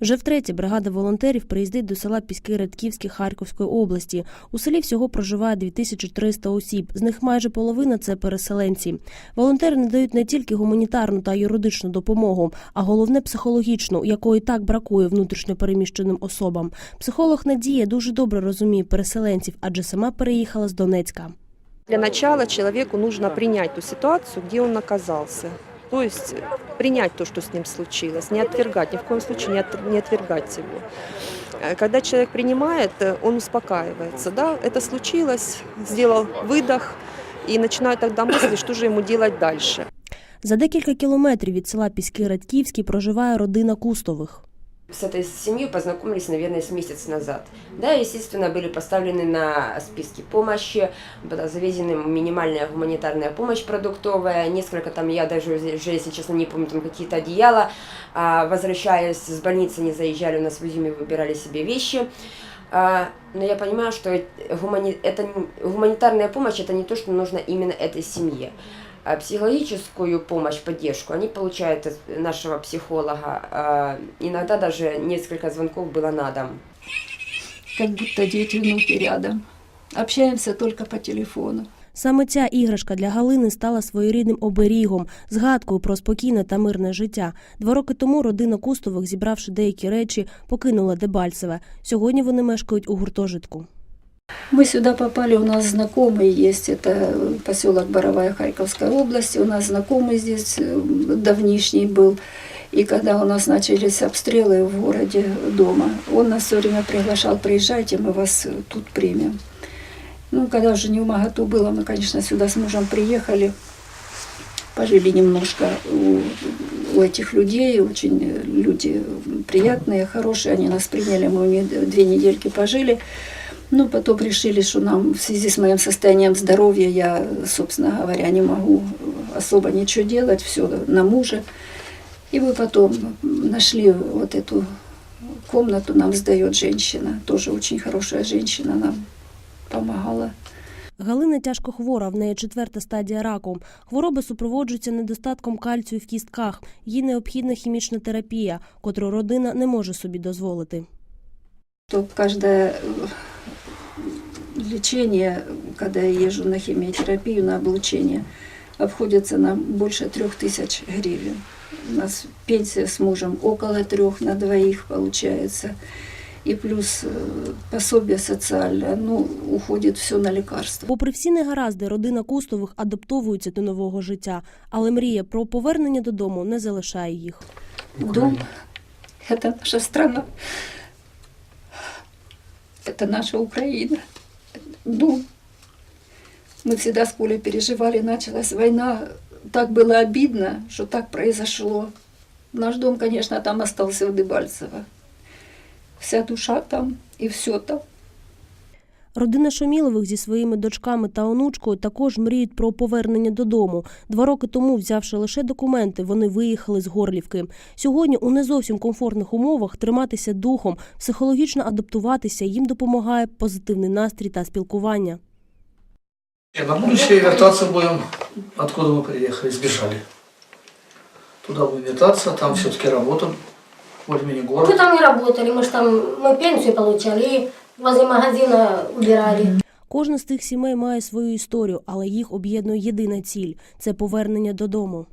Вже втретє бригада волонтерів приїздить до села Піски Радківське Харківської області. У селі всього проживає 2300 осіб. З них майже половина це переселенці. Волонтери надають не тільки гуманітарну та юридичну допомогу, а головне психологічну, якої так бракує внутрішньо переміщеним особам. Психолог Надія дуже добре розуміє переселенців, адже сама переїхала з Донецька. Для начала человеку нужно принять ту ситуацию, где он оказался. То есть принять то, что с ним случилось, не отвергать, ни в коем случае не, от- не отвергать его. Э, Когда человек принимает, э, он успокаивается. Да, это случилось, сделал выдох и начинает тогда мысли, что же ему делать дальше. За декілька кілометрів від села Піски Радківські проживає родина Кустових. С этой семьей познакомились, наверное, с месяц назад. Да, естественно, были поставлены на списки помощи, была завезена минимальная гуманитарная помощь продуктовая, несколько там, я даже уже, если честно, не помню, там какие-то одеяла. А, возвращаясь с больницы, не заезжали, у нас в Изюме выбирали себе вещи. А, но я понимаю, что гумани... это гуманитарная помощь это не то, что нужно именно этой семье. Психологическую помощь, поддержку они получают от нашего психолога. Иногда даже несколько звонков было на дом. как будто дети, внуки рядом. Общаемся только по телефону. Саме ця іграшка для Галини стала своєрідним оберігом, згадкою про спокійне та мирне життя. Два роки тому родина Кустових, зібравши деякі речі, покинула Дебальцеве. Сьогодні вони мешкають у гуртожитку. Мы сюда попали, у нас знакомый есть, это поселок Боровая Харьковской области, у нас знакомый здесь э, давнишний был. И когда у нас начались обстрелы в городе дома, он нас все время приглашал, приезжайте, мы вас э, тут примем. Ну, когда уже не в моготу было, мы, конечно, сюда с мужем приехали, пожили немножко у, у этих людей, очень э, люди приятные, хорошие, они нас приняли, мы у них две недельки пожили. Ну, потом решили, что нам в связи с моим состоянием здоровья я, собственно говоря, не могу особо ничего делать, все на муже. И мы потом нашли вот эту комнату, нам сдает женщина, тоже очень хорошая женщина, нам помогала. Галина тяжко хвора, в неї четверта стадія раку. Хвороба супроводжується недостатком кальцію в кістках. Їй необхідна хімічна терапія, котру родина не може собі дозволити. То каждое э, лечение, когда я езжу на химиотерапию, на облучение, обходится нам больше трех тысяч гривен. У нас пенсия с мужем около трех на двоих получается. И плюс э, пособие социальное, ну, уходит все на лекарства. Попри всі негаразди, родина Кустових адаптовується до нового життя, але мрія про повернення додому не залишає їх. Дом – это наша страна. Это наша Украина. Дом. Мы всегда с Колей переживали, началась война. Так было обидно, что так произошло. Наш дом, конечно, там остался в Дебальцево. Вся душа там и все там. Родина Шомілових зі своїми дочками та онучкою також мріють про повернення додому. Два роки тому, взявши лише документи, вони виїхали з Горлівки. Сьогодні у не зовсім комфортних умовах триматися духом, психологічно адаптуватися їм допомагає позитивний настрій та спілкування. И на будущее вертаться будем, откуда мы приехали, сбежали. Туда будем вертаться, там все-таки работа, более-менее Мы город. там не работали, мы же там мы пенсию получали и возле магазина убирали. Кожна з тих сімей має свою історію, але їх об'єднує єдина ціль це повернення додому.